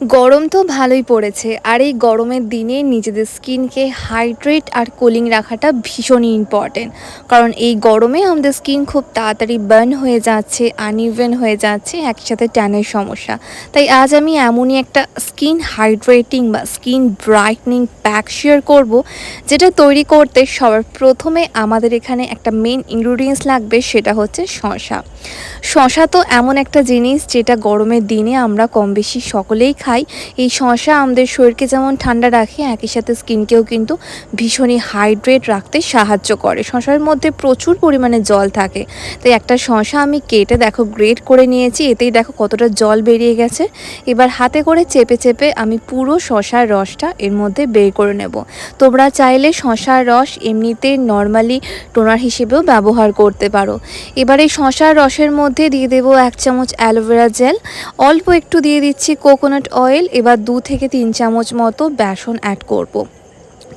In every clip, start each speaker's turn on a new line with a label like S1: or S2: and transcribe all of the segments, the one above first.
S1: গরম তো ভালোই পড়েছে, আর এই গরমের দিনে নিজেদের স্কিনকে হাইড্রেট আর কুলিং রাখাটা ভীষণই ইম্পর্টেন্ট কারণ এই গরমে আমাদের স্কিন খুব তাড়াতাড়ি বার্ন হয়ে যাচ্ছে, আনইভেন হয়ে যাচ্ছে, একসাথে ট্যানের সমস্যা। তাই আজ আমি এমনই একটা স্কিন হাইড্রেটিং বা স্কিন ব্রাইটনিং প্যাক শেয়ার করব, যেটা তৈরি করতে সবার প্রথমে আমাদের এখানে একটা মেন ইনগ্রিডিয়েন্টস লাগবে, সেটা হচ্ছে শশা শশা তো এমন একটা জিনিস যেটা গরমের দিনে আমরা কম বেশি সকলেই খাই। এই শশা আমাদের শরীরকে যেমন ঠান্ডা রাখে, একই সাথে স্কিনকেও কিন্তু ভীষণই হাইড্রেট রাখতে সাহায্য করে। শশার মধ্যে প্রচুর পরিমাণে জল থাকে। তাই একটা শশা আমি কেটে দেখো, গ্রেট করে নিয়েছি, এতেই দেখো কতটা জল বেরিয়ে গেছে। এবার হাতে করে চেপে চেপে আমি পুরো শশার রসটা এর মধ্যে বের করে নেব। তোমরা চাইলে শশার রস এমনিতে নর্মালি টোনার হিসেবেও ব্যবহার করতে পারো। এবার এই শশার রসের মধ্যে দিয়ে দেবো এক চামচ অ্যালোভেরা জেল। অল্প একটু দিয়ে দিচ্ছি কোকোনাট অয়েল এবার দু থেকে তিন চামচ মতো বেসন অ্যাড করব।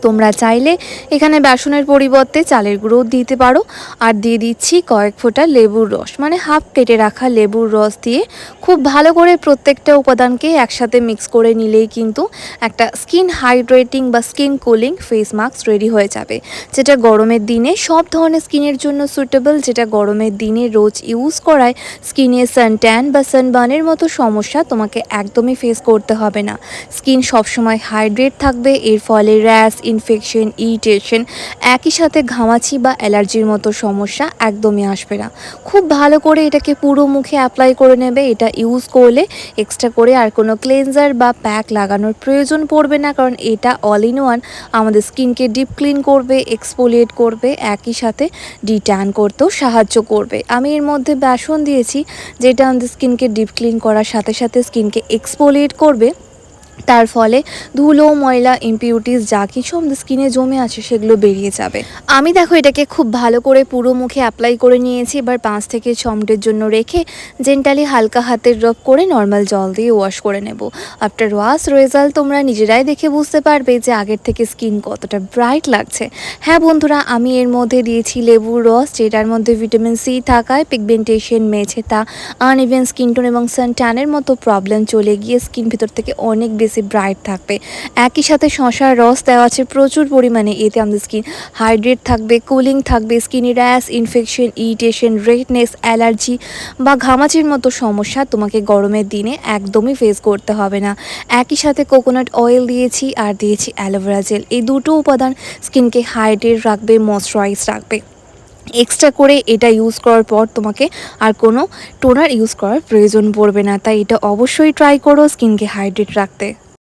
S1: তোমরা চাইলে এখানে বেসনের পরিবর্তে চালের গুঁড়ো দিতে পারো। আর দিয়ে দিচ্ছি কয়েক ফোঁটা লেবুর রস মানে হাফ কেটে রাখা লেবুর রস দিয়ে খুব ভালো করে প্রত্যেকটা উপাদানকে একসাথে মিক্স করে নিলেই কিন্তু একটা স্কিন হাইড্রেটিং বা skin cooling face mask ready হয়ে যাবে। যেটা গরমের দিনে, সব ধরনের স্কিনের জন্য সুটেবল যেটা গরমের দিনে রোজ ইউজ করায় স্কিনে সানট্যান বা সানবার্নের মতো সমস্যা তোমাকে একদমই ফেস করতে হবে না। স্কিন সবসময় হাইড্রেট থাকবে, এর ফলে র্যাশ ইনফেকশন ইরিটেশন একই সাথে ঘামাচি বা অ্যালার্জির মতো সমস্যা একদমই আসবে না। খুব ভালো করে এটাকে পুরো মুখে অ্যাপ্লাই করে নেবে, এটা ইউজ করলে এক্সট্রা করে আর কোনো ক্লেনজার বা প্যাক লাগানোর প্রয়োজন পড়বে না, কারণ এটা অল ইন ওয়ান আমাদের স্কিনকে ডিপ ক্লিন করবে এক্সপোলিয়েট করবে, একই সাথে ডিট্যান করতেও সাহায্য করবে। আমি এর মধ্যে বেসন দিয়েছি, যেটা আমাদের স্কিনকে ডিপ ক্লিন করার সাথে সাথে স্কিনকে এক্সপোলিয়েট করবে। তার ফলে ধুলো, ময়লা ইম্পিউরিটিস যা কিছু আমাদের স্কিনে জমে আছে সেগুলো বেরিয়ে যাবে। আমি দেখো এটাকে খুব ভালো করে পুরো মুখে অ্যাপ্লাই করে নিয়েছি। এবার পাঁচ থেকে ছ মিনিটের জন্য রেখে জেন্টালি হালকা হাতের রব করে নর্মাল জল দিয়ে ওয়াশ করে নেব। আফটার ওয়াশ রেজাল্ট তোমরা নিজেরাই দেখে বুঝতে পারবে যে আগের থেকে স্কিন কতটা ব্রাইট লাগছে। হ্যাঁ বন্ধুরা, আমি এর মধ্যে দিয়েছি লেবুর রস, যেটার মধ্যে ভিটামিন সি থাকায় পিগমেন্টেশন মেছে তা আনইভেন স্কিন টোন এবং সান ট্যানের মতো প্রবলেম চলে গিয়ে স্কিন ভিতর থেকে অনেক বেশি ব্রাইট থাকবে। একই সাথে শশার রস দেওয়া আছে প্রচুর পরিমাণে। এতে আমাদের স্কিন হাইড্রেট থাকবে কুলিং থাকবে স্কিনে rash infection irritation redness allergy বা ঘামাচির মতো সমস্যা তোমাকে গরমের দিনে একদমই ফেস করতে হবে না। একই সাথে কোকোনাট অয়েল দিয়েছি আর দিয়েছি অ্যালোভেরা জেল এই দুটো উপাদান স্কিনকে হাইড্রেট রাখবে ময়শ্চারাইজ রাখবে। এক্সট্রা করে এটা ইউজ করার পর তোমাকে আর কোনো টোনার ইউজ করার প্রয়োজন পড়বে না। তাই এটা অবশ্যই ট্রাই করো স্কিনকে হাইড্রেট রাখতে।